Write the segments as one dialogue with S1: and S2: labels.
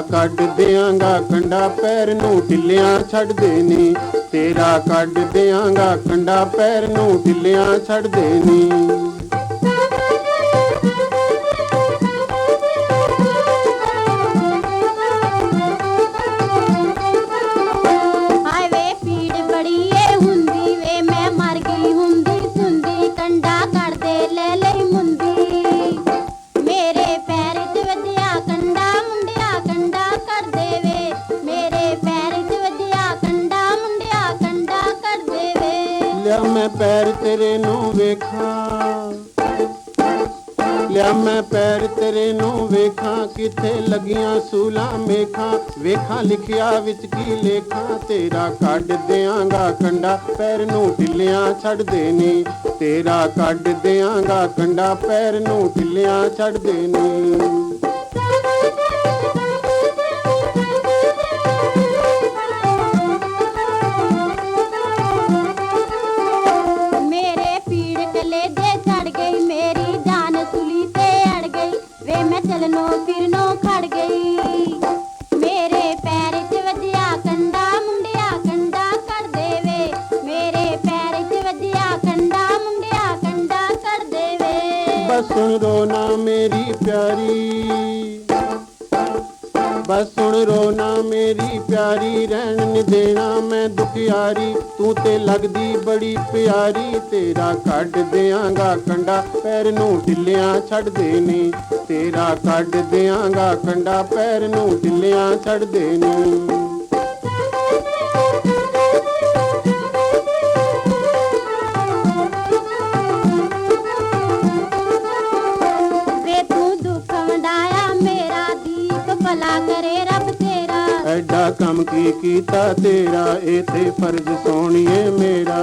S1: ਕੱਢ ਦਿਆਂਗਾ, ਕੰਡਾ ਪੈਰ ਨੂੰ ਢਿੱਲਿਆਂ ਛੱਡ ਦੇਣੀ ਤੇਰਾ ਕੱਢ ਦਿਆਂਗਾ, ਕੰਡਾ ਪੈਰ ਨੂੰ ਢਿੱਲਿਆਂ ਛੱਡ ਦੇਣੀ ਲਿਆ ਮੈਂ ਪੈਰ ਤੇਰੇ ਨੂੰ ਵੇਖਾਂ। ਲਿਆ ਮੈਂ ਪੈਰ ਤੇਰੇ ਨੂੰ ਵੇਖਾਂ, ਕਿੱਥੇ ਲੱਗੀਆਂ ਸੂਲਾਂ ਮੇਖਾਂ। ਵੇਖਾਂ ਲਿਖਿਆ ਵਿੱਚ ਕੀ ਲੇਖਾਂ, ਤੇਰਾ ਕੱਢ ਦਿਆਂਗਾ ਕੰਡਾ, ਪੈਰ ਨੂੰ ਢਿੱਲਿਆਂ ਛੱਡ ਦੇਣੀ। ਤੇਰਾ ਕੱਢ ਦਿਆਂਗਾ ਕੰਡਾ, ਪੈਰ ਨੂੰ ਢਿੱਲਿਆਂ ਛੱਡ ਦੇਣੀ।
S2: ਚਲਨੋਂ ਫਿਰਨੋਂ ਖੜ ਗਈ। ਮੇਰੇ ਪੈਰ 'ਚ ਵੱਜਿਆ ਕੰਡਾ, ਮੁੰਡਿਆ ਕੰਡਾ ਕਰ ਦੇਵੇ। ਮੇਰੇ ਪੈਰ 'ਚ ਵੱਜਿਆ ਕੰਡਾ, ਮੁੰਡਿਆ ਕੰਡਾ ਕਰ ਦੇਵੇ।
S1: ਬਸ ਸੁਣ ਰੋਣਾ ਮੇਰੀ ਪਿਆਰੀ। ਬਸ ਸੁਣ ਰੋਣਾ ਮੇਰੀ ਪਿਆਰੀ, ਰਹਿਣ ਨੀ ਦੇਣਾ ਮੈਂ ਦੁਖਿਆਰੀ ਤੂੰ ਤੇ ਲੱਗਦੀ ਬੜੀ ਪਿਆਰੀ, ਤੇਰਾ ਕੱਢ ਦਿਆਂਗਾ ਕੰਡਾ। ਪੈਰ ਨੂੰ ਢਿੱਲਿਆਂ ਛੱਡ ਦੇਣੀ ਤੇਰਾ ਕੱਢ ਦਿਆਂਗਾ ਕੰਡਾ। ਪੈਰ ਨੂੰ ਢਿੱਲਿਆਂ ਛੱਡ ਦੇਣੀ
S2: ਵੇ
S1: ਐਡਾ ਕੰਮ ਕੀ ਕੀਤਾ ਤੇਰਾ? ਤੇ ਫਰਜ਼ ਸੋਹਣੀਏ ਮੇਰਾ।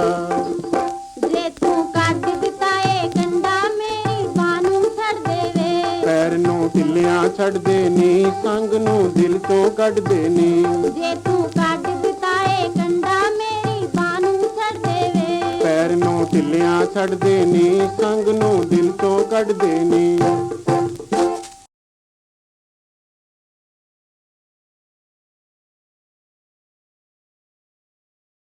S2: ਜੇ ਤੂੰ ਕੱਢ ਦਿੱਤਾ ਏ ਕੰਡਾ ਮੇਰੀ ਬਾਹ ਨੂੰ ਛੱਡ ਦੇਵੇ।
S1: ਪੈਰ ਨੂੰ ਢਿੱਲਿਆਂ ਛੱਡ ਦੇਣੀ ਸੰਗ ਨੂੰ ਦਿਲ ਤੋਂ ਕੱਢ ਦੇਣੀ।
S2: ਜੇ ਤੂੰ ਕੱਢ ਦਿੱਤਾ ਏ ਕੰਡਾ ਮੇਰੀ ਬਾਹ ਨੂੰ ਛੱਡ ਦੇਵੇ।
S1: ਪੈਰ ਨੂੰ ਢਿੱਲਿਆਂ ਛੱਡ ਦੇਣੀ ਸੰਗ ਨੂੰ ਦਿਲ ਤੋਂ ਕੱਢ ਦੇਣੀ।